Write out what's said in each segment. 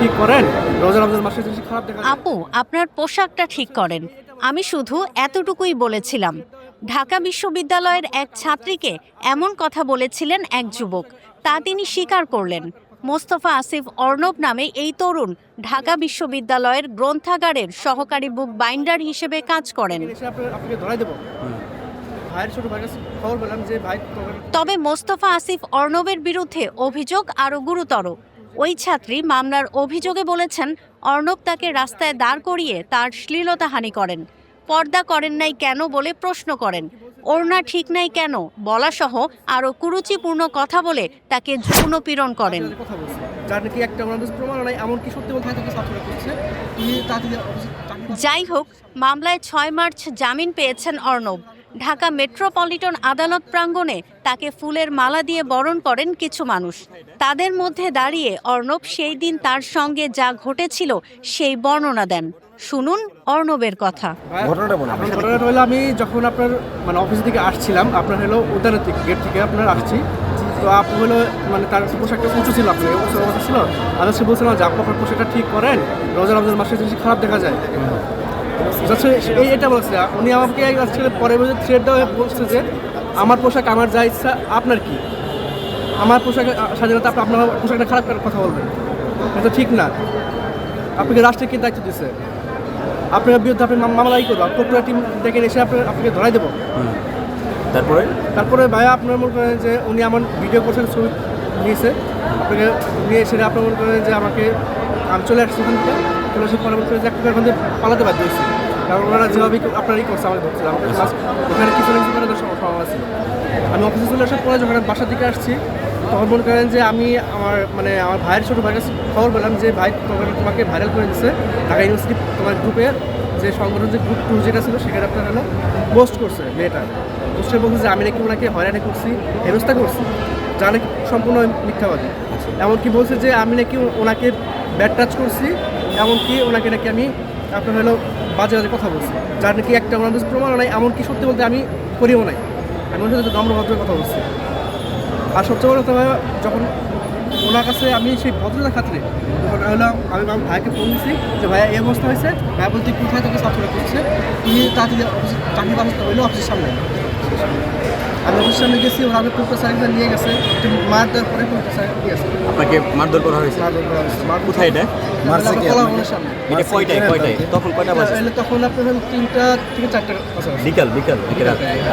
ঠিক করেন? মাসে জিনিস খারাপ দেখা আপু আপনার পোশাকটা ঠিক করেন। আমি শুধু এতটুকুই বলেছিলাম। ঢাকা বিশ্ববিদ্যালয়ের এক ছাত্রীকে এমন কথা বলেছিলেন এক যুবক। তা তিনি স্বীকার করলেন। মোস্তফা আসিফ অর্ণব নামে এই তরুণ ঢাকা বিশ্ববিদ্যালয়ের গ্রন্থাগারের সহকারী বুক বাইন্ডার হিসেবে কাজ করেন। তবে মোস্তফা আসিফ অর্ণবের বিরুদ্ধে অভিযোগ আরও গুরুতর। ওই ছাত্রী মামলার অভিযোগে বলেছেন অর্ণব তাকে রাস্তায় দাঁড় করিয়ে তার শ্লীলতাহানি করেন। পর্দা করেন নাই কেন বলে প্রশ্ন করেন। ওড়না ঠিক নাই কেন বলাসহ আরও কুরুচিপূর্ণ কথা বলে তাকে যৌন পীড়ন করেন। যাই হোক মামলায় ছয় মার্চ জামিন পেয়েছেন অর্ণব। ঢাকা মেট্রোপলিটন আদালত প্রাঙ্গণে তাকে ফুলের মালা দিয়ে বরণ করেন কিছু মানুষ। তাদের মধ্যে দাঁড়িয়ে অর্ণব সেই দিন তার সঙ্গে যা ঘটেছিল সেই বর্ণনা দেন। শুনুন অর্ণবের কথা। ঘটনাটা বলুন। ঘটনাটা হলো আমি যখন আপনার মানে অফিস থেকে আসছিলাম আপনার হলো উদ্যানের থেকে গেট থেকে আপনার আসছি। তো আপনি হলো মানে তার পোশাকটা উঁচু ছিল আপনার উঁচু অবস্থা ছিল। আদার্সে বলছিলাম যে আপনার পোশাকটা ঠিক করেন রোজা রমজান মাসে জিনিস খারাপ দেখা যায়। এই এটা বলছে উনি আমাকে আসলে পরে বলে থ্রেড দেওয়া বলছে যে আমার পোশাক আমার যা ইচ্ছা আপনার কি? আমার পোশাক স্বাধীনতা আপনি আপনার পোশাকটা খারাপ কথা বলবেন। এটা ঠিক না। আপনাকে রাষ্ট্রে কি দায়িত্ব দিচ্ছে আপনার বিরুদ্ধে আপনি মাম- মামলাই করব প্রক্রিয়া টিম ডেকে এসে আপনার আপনাকে ধরাই দেবো। তারপরে? তারপরে ভাইয়া আপনার মনে করেন যে উনি আমার ভিডিও করছেন ছবি নিয়েছে। আপনাকে নিয়ে এসে আপনার মনে করেন যে আমাকে আমি চলে আসছি ওখান থেকে চলে এসে পরে করেন যে একটা ওখান থেকে পালাতে বাধ্য হয়েছি। কারণ ওনারা যেভাবে আপনারই করছে আমাকে ধরছিল ওখানে কিছু না কিছু করে আছে। আমি অফিসে চলে আসার পরে যখন বাসা থেকে আসছি, তখন মনে করেন যে আমি আমার মানে আমার ভাইয়ের ছোটো ভাইয়ের খবর পেলাম যে, ভাই, তোমাকে তোমাকে ভাইরাল করে দিচ্ছে ঢাকা ইউনিভার্সিটি তোমার গ্রুপে যে সংগঠন যে গ্রুপ টু যেটা ছিল, সেখানে আপনার হলো পোস্ট করছে মেয়েটা? পোস্টে বলছে যে, আমি নাকি ওনাকে হয়রানি করছি, হেনস্থা করছি, যা নাকি সম্পূর্ণ মিথ্যাবাদী। এমনকি বলছে যে, আমি নাকি ওনাকে ব্যাড টাচ করছি এমনকি ওনাকে নাকি আমি আপনার হলো বাজে বাজে কথা বলছি, যার নাকি একটা ওনার কাছে প্রমাণ নাই, এমনকি সত্যি বলতে আমি করিও নাই। আমি ওনার সাথে নম্র ভদ্র কথা বলছি। আর সবচেয়ে বড় কথা যখন ওনার কাছে আমি সেই ভদ্রতা খাতিরে হলো আমি আমার ভাইকে ফোন দিচ্ছি যে, ভাইয়া, এই অবস্থা হয়েছে? ভাই বলতে, কোথায় থেকে ছাত্ররা করছে তুমি তাড়াতাড়ি চাকরি ব্যবস্থা হইল অফিসের সামনে সামনে গেছি ওরা আমি পুরো সার্ভিস নিয়ে গেছে। একটু মার দেওয়ার পরে পুরো সার্ভিস নিয়ে গেছে আপনাকে মারধর করা হয়েছে? মার করা হয়েছে। মার কোথায় এটা? মারছে কি? সামনে। এটা কয়টায়? কয়টায়? তখন কয়টা বাজে? তখন আপনার তিনটা থেকে চারটা বিকাল বিকেল।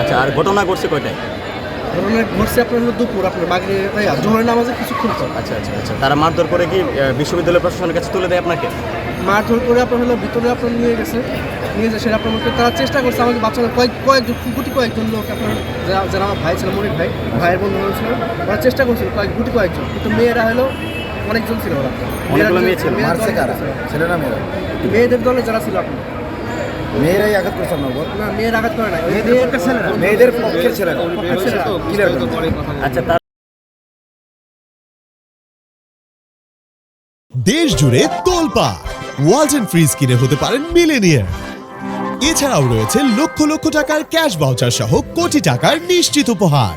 আচ্ছা আর ঘটনা ঘটছে কয়টায়? ধরুন ঘটছে আপনার হলো দুপুর আপনার মাগরে জোহরের নামাজে কিছুক্ষণ পর আচ্ছা আচ্ছা আচ্ছা। তারা মারধর করে কি বিশ্ববিদ্যালয় প্রশাসনের কাছে তুলে দেয় আপনাকে? মারধর করে আপনার হলো ভিতরে আপনার নিয়ে গেছে নিয়ে যে সেটা আপনার মধ্যে তারা চেষ্টা করছে আমাকে বাচ্চারা কয়েক কয়েকজন গুটি কয়েকজন লোক আপনার যারা যারা আমার ভাই ছিল মনির ভাই ভাইয়ের বন্ধু ছিল ওরা চেষ্টা করছিল কয়েক গুটি কয়েকজন। কিন্তু মেয়েরা হলো অনেকজন ছিল ওরা। অনেকগুলো মেয়ে ছিল। মেয়েদের দলে যারা ছিল আপনার। মেয়েরাই আঘাত করছে আপনার উপর? না মেয়ের আঘাত করে না মেয়েদের পক্ষের ছেলেরা। পক্ষের ছেলেরা। ক্লিয়ার আচ্ছা তার দেশ জুড়ে তোলপা ওয়ালটন ফ্রিজ কিনে হতে পারেন মিলেনিয়ার এছাড়াও রয়েছে লক্ষ লক্ষ টাকার ক্যাশ বাউচার সহ কোটি টাকার নিশ্চিত উপহার।